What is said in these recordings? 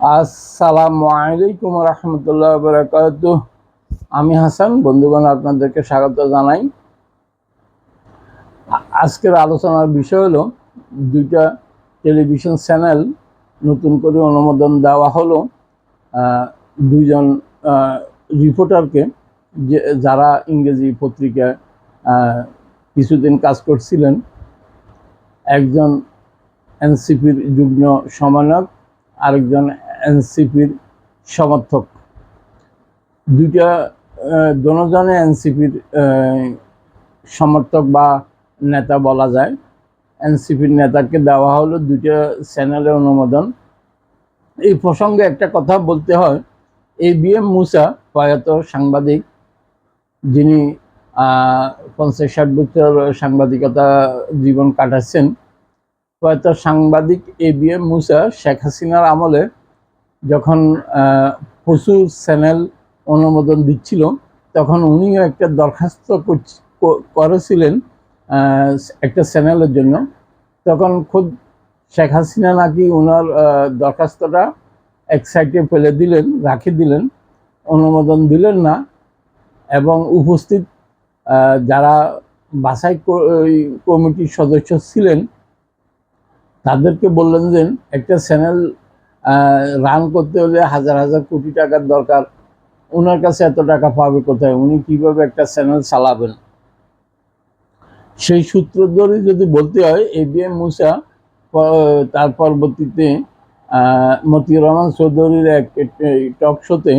আসসালামু আলাইকুম রহমতুল্লাহ বরকাত আমি হাসান, বন্ধুগণ, আপনাদেরকে স্বাগত জানাই। আজকের আলোচনার বিষয় হলো, দুইটা টেলিভিশন চ্যানেল নতুন করে অনুমোদন দেওয়া হলো। দুইজন রিপোর্টারকে, যে, যারা ইংরেজি পত্রিকায় কিছুদিন কাজ করছিলেন। একজন এনসিপির যুগ্ম সমন্বয়ক আরেকজন এনসিপির সমর্থক। দুইটা দোনোজনে এনসিপির সমর্থক বা নেতা বলা যায়। এনসিপির নেতাকে দেওয়া হলো দুইটা চ্যানেলের অনুমোদন। এই প্রসঙ্গে একটা কথা বলতে হয়। এ বি এম মুসা প্রয়াত সাংবাদিক, যিনি পঞ্চাশ ষাট বছর সাংবাদিকতা জীবন কাটাচ্ছেন, প্রয়াত সাংবাদিক A B M Musa Sheikh হাসিনার আমলে যখন প্রচুর চ্যানেল অনুমোদন দিচ্ছিল, তখন উনিও একটা দরখাস্ত করেছিলেন একটা চ্যানেলের জন্য। তখন খুব শেখ হাসিনা নাকি ওনার দরখাস্তটা এক সাইডে ফেলে দিলেন, রাখে দিলেন, অনুমোদন দিলেন না এবং উপস্থিত যারা ওই কমিটির সদস্য ছিলেন, তাদেরকে বললেন যে একটা চ্যানেল রান করতে হলে হাজার হাজার কোটি টাকার দরকার। ওনার কাছে এত টাকা পাবে কোথায়? উনি কীভাবে একটা চ্যানেল চালাবেন? সেই সূত্র ধরে যদি বলতে হয় এ বি এম মুসা তার পরবর্তীতে মতিউর রহমান চৌধুরীর এক টক শোতে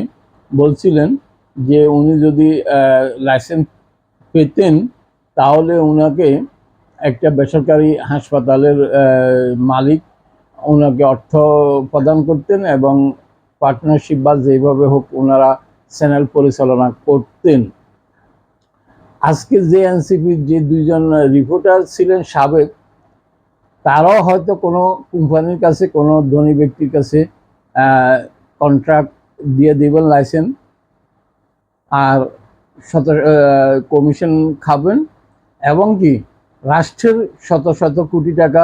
বলছিলেন যে উনি যদি লাইসেন্স পেতেন, তাহলে ওনাকে একটা বেসরকারি হাসপাতালের মালিক ওনাকে অর্থ প্রদান করতেন এবং পার্টনারশিপ বা যেভাবে হোক ওনারা চ্যানেল পরিচালনা করতেন। আজকে যে এনসিপির যে দুইজন রিপোর্টার ছিলেন সাবেক, তারাও হয়তো কোনো কোম্পানির কাছে, কোনো ধনী ব্যক্তির কাছে কন্ট্রাক্ট দিয়ে দিবেন লাইসেন্স আর শত কমিশন খাবেন এবং কি, রাষ্ট্রের শত শত কোটি টাকা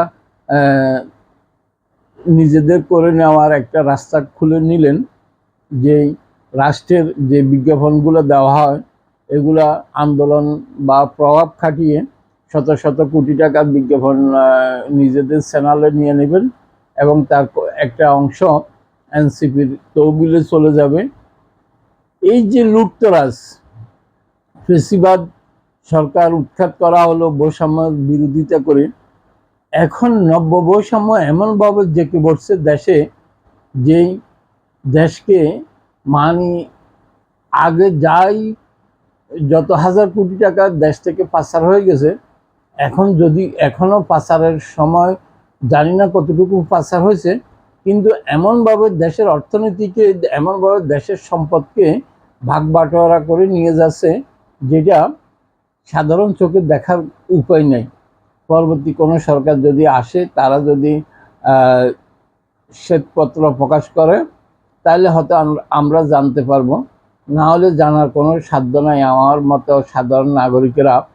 নিজেদের করে নেওয়ার একটা রাস্তা খুলে নিলেন যে রাষ্ট্রের যে বিজ্ঞাপনগুলো দেওয়া হয়, এগুলা আন্দোলন বা প্রভাব খাটিয়ে শত শত কোটি টাকার বিজ্ঞাপন নিজেদের চ্যানেলে নিয়ে নেবেন এবং তার একটা অংশ এনসিপির তহবিলে চলে যাবে। এই যে লুটতরাজ, ফেসিবাদ সরকার উৎখাত করা হলো বৈষম্যের বিরোধিতা করে এখন নব্য বৈষম্য এমনভাবে জেঁকে বসছে দেশে, যেই দেশকে মানে আগে যাই যত হাজার কোটি টাকা দেশ থেকে পাচার হয়ে গেছে, এখন যদি এখনও পাচারের সময় জানি না কতটুকু পাচার হয়েছে, কিন্তু এমনভাবে দেশের অর্থনীতিকে এমনভাবে দেশের সম্পদকে ভাগ বাটোয়ারা করে নিয়ে যাচ্ছে, যেটা সাধারণ চোখে দেখার উপায় নেই। পরবর্তী কোনো সরকার যদি আসে, তারা যদি শ্বেতপত্র প্রকাশ করে তাহলে হয়তো আম- আমরা জানতে পারব। না হলে জানার কোনো সাধ্য নাই। আমার মতো সাধারণ নাগরিকেরা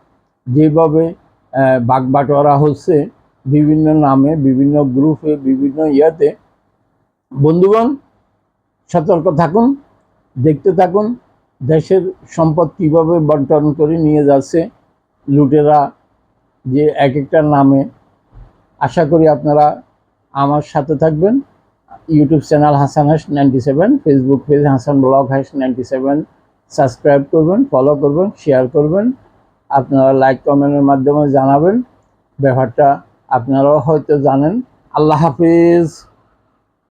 যেভাবে বাগবাটোয়ারা হচ্ছে, বিভিন্ন নামে, বিভিন্ন গ্রুপে, বিভিন্ন ইয়েতে, বন্ধুগণ, সতর্ক থাকুন, দেখতে থাকুন, দেশের সম্পদ কীভাবে বন্টন করে নিয়ে যাচ্ছে, লুটেরা যে এক একটা নামে। আশা করি আপনারা আমার সাথে থাকবেন। ইউটিউব চ্যানেল হাসান হাস ninety seven, Facebook page Hasan blog হাস নাইনটি সেভেন। সাবস্ক্রাইব করবেন, ফলো করবেন, শেয়ার করবেন। আপনারা লাইক কমেন্টের মাধ্যমে জানাবেন। ব্যাপারটা আপনারাও হয়তো জানেন। আল্লাহ হাফিজ।